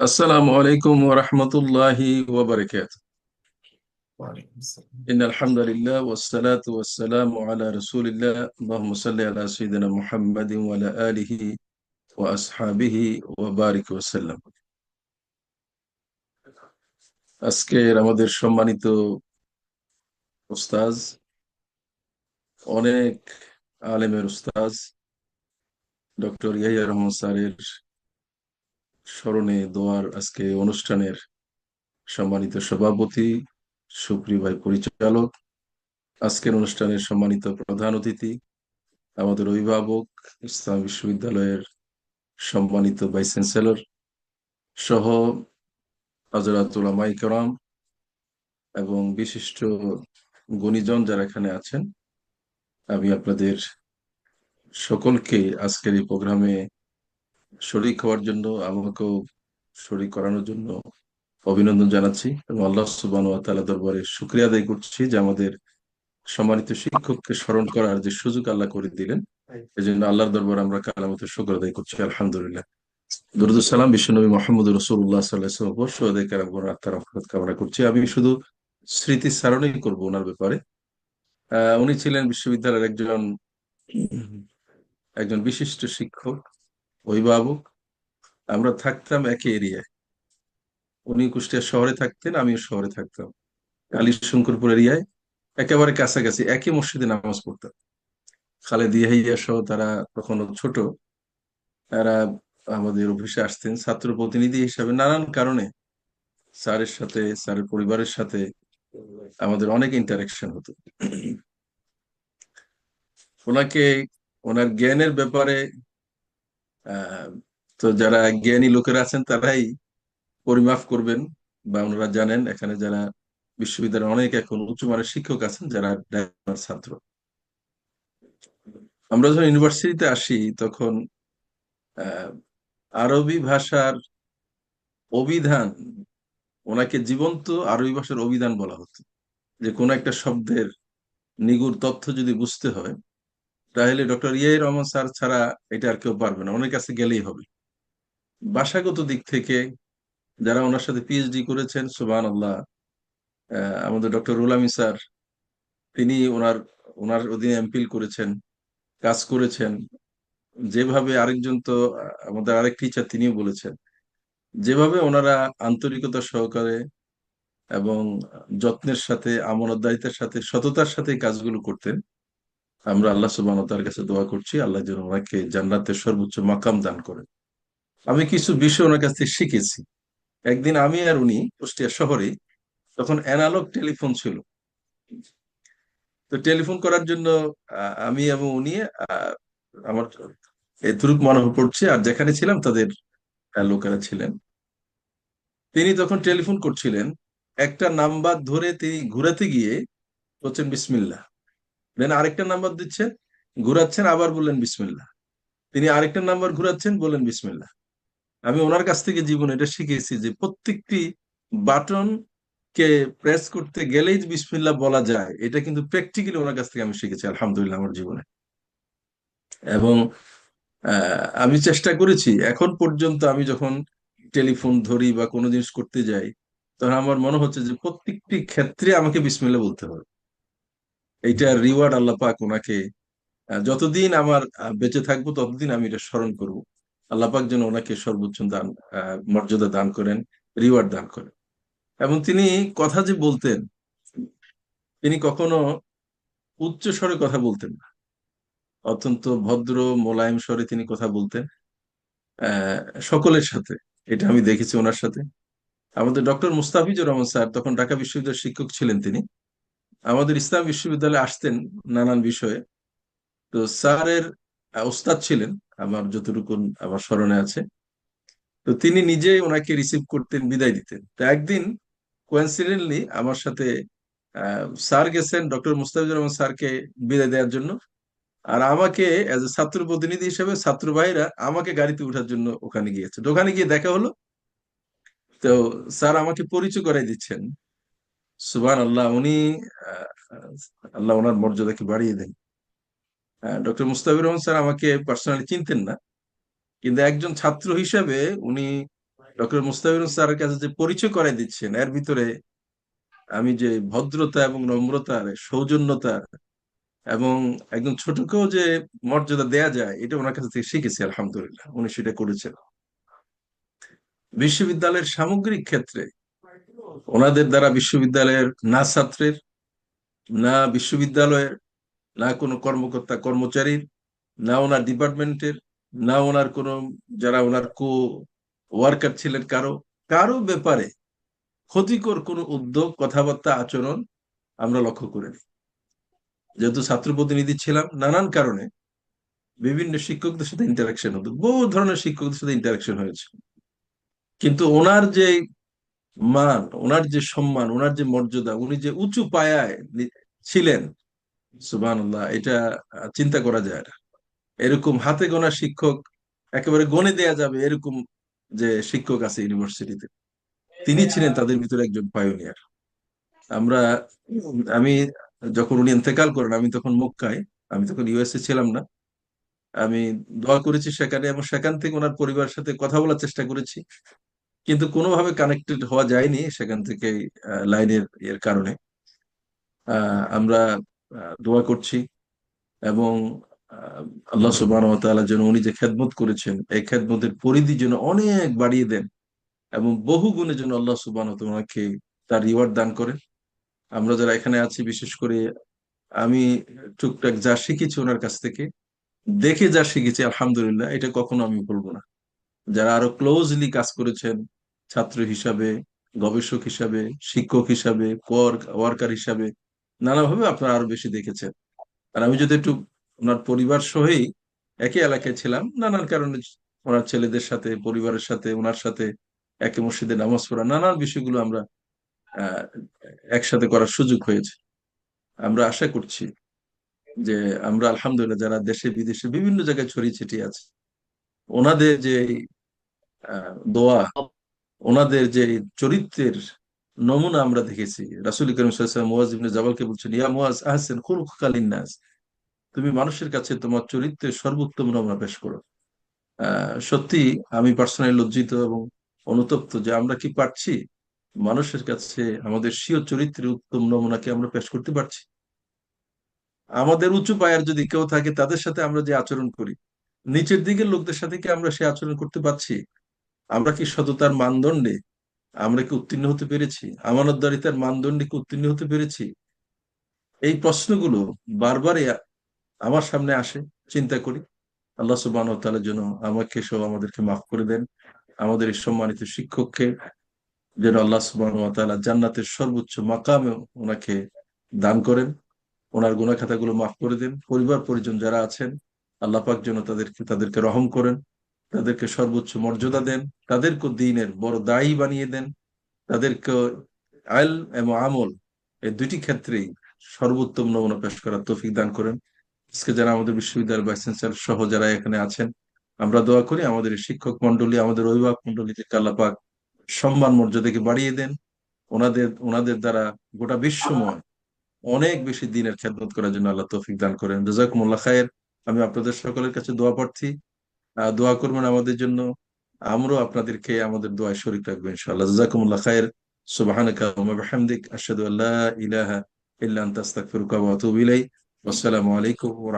السلام عليكم ورحمة الله وبركاته وعليكم السلام إن الحمد لله والصلاة والسلام على رسول الله اللهم صل على سيدنا محمد وعلى آله وأصحابه وبارك وسلم আজকের আমাদের সম্মানিত উস্তাজ অনেক আলেমের উস্তাজ ডক্টর ইয়াহিয়া রহমান স্যারের স্মরণে দোয়ার আজকে অনুষ্ঠানের সম্মানিত সভাপতি, সুপ্রিয় ভাই পরিচালক, আজকের অনুষ্ঠানের সম্মানিত প্রধান অতিথি, আমাদের অভিভাবক, ইসলাম বিশ্ববিদ্যালয়ের সম্মানিত ভাইস চ্যান্সেলর সহ হজরাতুল মাইকরাম এবং বিশিষ্ট গুণীজন যারা এখানে আছেন, আমি আপনাদের সকলকে আজকের এই প্রোগ্রামে শরিক হওয়ার জন্য, আমাকেও শরিক করানোর জন্য অভিনন্দন জানাচ্ছি এবং আল্লাহ সুবান তালা দরবারে শুক্রিয়া আদায় করছি যে আমাদের সম্মানিত শিক্ষককে স্মরণ করার যে সুযোগ আল্লাহ করে দিলেন। এই জন্য আল্লাহর দরবার আমরা কালামতে শুক্র আদায় করছি, আলহামদুলিল্লাহ। বিশ্বনবী মোহাম্মদ রসুল্লাহ আত্মার রহমত কামনা করছি। আমি শুধু স্মৃতি স্মারণই করব ওনার ব্যাপারে। উনি ছিলেন বিশ্ববিদ্যালয়ের একজন একজন বিশিষ্ট শিক্ষক। অভিভাবক, আমরা থাকতাম একই এরিয়ায় উনি কুষ্টিয়া শহরে থাকতেন, আমিও শহরে থাকতাম। আলী শঙ্করপুর এরিয়ায় একেবারে কাছাকাছি, একই মসজিদে নামাজ পড়তাম। খালেদ ইয়াহিয়া সহ তারা তখনও ছোট, তারা আমাদের অফিসে আসতেন, ছাত্র প্রতিনিধি হিসাবে নানান কারণে স্যারের সাথে, স্যারের পরিবারের সাথে আমাদের অনেক ইন্টারাকশন হতো। ওনাকে, ওনার জ্ঞানের ব্যাপারে তো যারা জ্ঞানী লোকেরা আছেন, তারাই পরিমাপ করবেন বা ওনারা জানেন, এখানে যারা বিশ্ববিদ্যালয়ের অনেক এখন উচ্চ মানের শিক্ষক আছেন, যারা ছাত্র। আমরা যখন ইউনিভার্সিটিতে আসি, তখন আরবি ভাষার অভিধান, ওনাকে জীবন্ত আরবি ভাষার অভিধান বলা হতো। যে কোন একটা শব্দের নিগুর তথ্য যদি বুঝতে হয় তাহলে ডক্টর ইয়ে রহমান স্যার ছাড়া এটা আর কেউ পারবে না। ওনার কাছে গেলেই হবে। ভাষাগত দিক থেকে যারা ওনার সাথে পিএইচডি করেছেন সুবান আল্লাহ আমাদের ডক্টর রুলামি স্যার, তিনি ওনার ওনার অধীনে এমপিল করেছেন, কাজ করেছেন। যেভাবে আরেকজন তো, আমাদের আরেক টিচার তিনিও বলেছেন, যেভাবে ওনারা আন্তরিকতা সহকারে এবং যত্নের সাথে আমানতদারিতার সাথে, সততার সাথে কাজগুলো করতেন আমরা আল্লাহ সুবাহ তার কাছে দোয়া করছি, আল্লাহ যেন ওনাকে জান্নাতের সর্বোচ্চ মাকাম দান করেন। আমি কিছু বিষয় ওনার কাছ থেকে শিখেছি। একদিন আমি আর উনি কুষ্টিয়া শহরে তখন অ্যানালগ টেলিফোন ছিল। তো টেলিফোন করার জন্য আমি এবং উনি আমার এতটুক মনে পড়ছে আর যেখানে ছিলাম তাদের লোকেরা ছিলেন। তিনি তখন টেলিফোন করছিলেন, একটা নাম্বার ধরে তিনি ঘুরাতে গিয়ে বলছেন বিসমিল্লা দেন আরেকটা নাম্বার দিচ্ছেন, ঘুরাচ্ছেন, আবার বললেন বিসমিল্লা তিনি আরেকটা নাম্বার ঘুরাচ্ছেন, বললেন বিসমিল্লা আমি ওনার কাছ থেকে জীবন এটা শিখেছি যে প্রত্যেকটি বাটন কে প্রেস করতে গেলেই বিসমিল্লা বলা যায়, এটা কিন্তু প্র্যাকটিক্যালি ওনার কাছ থেকে আমি শিখেছি, আলহামদুলিল্লাহ আমার জীবনে। এবং আমি চেষ্টা করেছি, এখন পর্যন্ত আমি যখন টেলিফোন ধরি বা কোনো জিনিস করতে যাই, তখন আমার মনে হচ্ছে যে প্রত্যেকটি ক্ষেত্রে আমাকে বিসমিল্লা বলতে হবে। এইটার রিওয়ার্ড আল্লাহ পাক ওনাকে যতদিন আমার বেঁচে থাকব ততদিন আমি এটা স্মরণ করব। আল্লাহ পাক যেন ওনাকে সর্বোচ্চ দান মর্যাদা দান করেন রিওয়ার্ড দান করেন। এবং তিনি কথা যে বলতেন, তিনি কখনো উচ্চ স্বরে কথা বলতেন না। অত্যন্ত ভদ্র, মোলায়েম স্বরে তিনি কথা বলতেন সকলের সাথে। এটা আমি দেখেছি ওনার সাথে। আমাদের ডক্টর মুস্তাফিজুর রহমান স্যার, তখন ঢাকা বিশ্ববিদ্যালয়ের শিক্ষক ছিলেন তিনি। আমাদের ইসলাম বিশ্ববিদ্যালয়ে আসতেন নানান বিষয়ে। তো স্যারের ওস্তাদ ছিলেন, আমার যতটুকু আমার স্মরণে আছে। তো তিনি নিজেই ওনাকে রিসিভ করতেন, বিদায় দিতেন। তো একদিন কোয়েন্সিডেন্টলি আমার সাথে স্যার গেছেন, ডক্টর মুস্তাফিজুর রহমান স্যারকে বিদায় দেওয়ার জন্য। আর আমাকে এজ এ ছাত্র প্রতিনিধি হিসেবে ছাত্র ভাইরা আমাকে গাড়িতে ওঠার জন্য ওখানে গিয়েছে। ওখানে গিয়ে দেখা হলো। তো স্যার আমাকে পরিচয় করাই দিচ্ছেন। সুবান আল্লাহ উনি আল্লাহ ওনার মর্যাদাকে বাড়িয়ে দেন। ডক্টর মুস্তাফির রহমান স্যার আমাকে পার্সোনালি চিনতেন না, কিন্তু একজন ছাত্র হিসেবে উনি ডক্টর মুস্তাফিজ স্যারের কাছে যে পরিচয় করাই দিচ্ছেন, এর ভিতরে আমি যে ভদ্রতা এবং নম্রতার, সৌজন্যতার এবং একদম ছোটকেও যে মর্যাদা দেয়া যায়, এটা ওনার কাছ থেকে শিখেছি, আলহামদুলিল্লাহ। উনি সেটা করেছেন। বিশ্ববিদ্যালয়ের সামগ্রিক ক্ষেত্রে ওনাদের দ্বারা বিশ্ববিদ্যালয়ের না ছাত্রের, না বিশ্ববিদ্যালয়ের, না কোনো কর্মকর্তা কর্মচারীর, না ওনার ডিপার্টমেন্টের, না ওনার কোনো, যারা ওনার কো ওয়ার্কার ছিলেন কারও কারও ব্যাপারে ক্ষতিকর কোনো উদ্যোগ, কথাবার্তা, আচরণ আমরা লক্ষ্য করে করিনি। যেহেতু ছাত্র প্রতিনিধি ছিলাম, নানান কারণে বিভিন্ন শিক্ষকদের সাথে ইন্টারাকশন হতো, বহু ধরনের শিক্ষকদের সাথে ইন্টারাকশন হয়েছে। কিন্তু ওনার যে মান, ওনার যে সম্মান, ওনার যে মর্যাদা, উনি যে উঁচু পায়ায় ছিলেন, সুবহানাল্লাহ, এটা চিন্তা করা যায় না। এরকম হাতে গোনা শিক্ষক, একেবারে গণে দেয়া যাবে এরকম যে শিক্ষক আছে ইউনিভার্সিটিতে। তিনি ছিলেন তাদের ভিতরে একজন পায়োনিয়ার। আমরা, আমি যখন উনি ইন্তেকাল করেন, আমি তখন মক্কায়, আমি তখন ইউএসএ ছিলাম না। আমি দোয়া করেছি সেখানে এবং সেখান থেকে ওনার পরিবারের সাথে কথা বলার চেষ্টা করেছি। কিন্তু কোনোভাবে কানেক্টেড হওয়া যায়নি সেখান থেকে লাইনের এর কারণে। আমরা দোয়া করছি এবং আল্লাহ তাআলা যেন উনি যে খেদমত করেছেন, এই খেদমতের পরিধি যেন অনেক বাড়িয়ে দেন এবং বহু গুণে যেন আল্লাহ তাআলা ওনাকে তার রিওয়ার্ড দান করেন। আমরা যারা এখানে আছি, বিশেষ করে আমি টুকটাক যা শিখেছি ওনার কাছ থেকে, দেখে যা শিখেছি, আলহামদুলিল্লাহ, এটা কখনো আমি বলব না। যারা আরও ক্লোজলি কাজ করেছেন, ছাত্র হিসাবে, গবেষক হিসাবে, শিক্ষক হিসাবে ওয়ার্কার হিসাবে, নানাভাবে আপনারা আরও বেশি দেখেছেন। আর আমি যদি একটু ওনার পরিবার সহই একই এলাকায় ছিলাম, নানান কারণে ওনার ছেলেদের সাথে, পরিবারের সাথে, ওনার সাথে একে মসজিদে নামাজ পড়া, নানান বিষয়গুলো আমরা একসাথে করার সুযোগ হয়েছে। আমরা আশা করছি যে আমরা আলহামদুলিল্লাহ যারা দেশে বিদেশে বিভিন্ন জায়গায় ছড়িয়ে ছিটিয়ে আছে ওনাদের যে দোয়া, ওনাদের যে চরিত্রের নমুনা আমরা দেখেছি। রাসুল করিম জাবালকে বলছেন, ইয়া মুয়াজ আহসেন খুলুকাল নাস তুমি মানুষের কাছে তোমার চরিত্রের সর্বোত্তম নমুনা পেশ করো। সত্যি আমি পার্সোনালি লজ্জিত এবং অনুতপ্ত যে আমরা কি পারছি মানুষের কাছে আমাদের স্বীয় চরিত্রের উত্তম নমুনাকে আমরা পেশ করতে পারছি? আমাদের উঁচু পায়ের যদি কেউ থাকে, তাদের সাথে আমরা যে আচরণ করি নিচের দিকের লোকদের সাথে কি আমরা সে আচরণ করতে পারছি? আমরা কি সততার মানদণ্ডে, আমরা কি উত্তীর্ণ হতে পেরেছি? আমানতদারিতার মানদণ্ডে কি উত্তীর্ণ হতে পেরেছি? এই প্রশ্নগুলো বারবারই আমার সামনে আসে, চিন্তা করি। আল্লাহ সুবহানাহু ওয়া তাআলার জন্য আমাকে সহ আমাদেরকে মাফ করে দেন। আমাদের এই সম্মানিত শিক্ষককে, যেন আল্লাহ তাআলা জান্নাতের সর্বোচ্চ মাকামে ওনাকে দান করেন। ওনার গুনাহ খাতাগুলো মাফ করে দেন। পরিবার পরিজন যারা আছেন আল্লাহ পাক যেন তাদেরকে তাদেরকে রহম করেন, তাদেরকে সর্বোচ্চ মর্যাদা দেন, তাদেরকে দিনের বড় দায়ী বানিয়ে দেন, তাদেরকে আল এবং আমল এই দুইটি ক্ষেত্রেই সর্বোত্তম নমুনা পেশ করার তৌফিক দান করেন। আজকে যারা আমাদের বিশ্ববিদ্যালয়ের ভাইস চ্যান্সেলর সহ যারা এখানে আছেন, আমরা দোয়া করি আমাদের শিক্ষক মন্ডলী আমাদের অভিভাবক মন্ডলীকে আল্লাহ সম্মান মর্যাদাকে বাড়িয়ে দেন। ওনাদের ওনাদের দ্বারা গোটা বিশ্বময় অনেক বেশি দিনের খেদমত করার জন্য আল্লাহ তৌফিক দান করেন। জাজাকুমুল্লাহ খায়ের। আমি আপনাদের সকলের কাছে দোয়া প্রার্থী। দোয়া করবেন আমাদের জন্য। আমরাও আপনাদেরকে আমাদের দোয়ায় শরীর রাখব, ইনশাআল্লাহ। জাজাকুমুল্লাহ খায়ের সুবহানাকা ওয়া ইলাহা আলাইকুম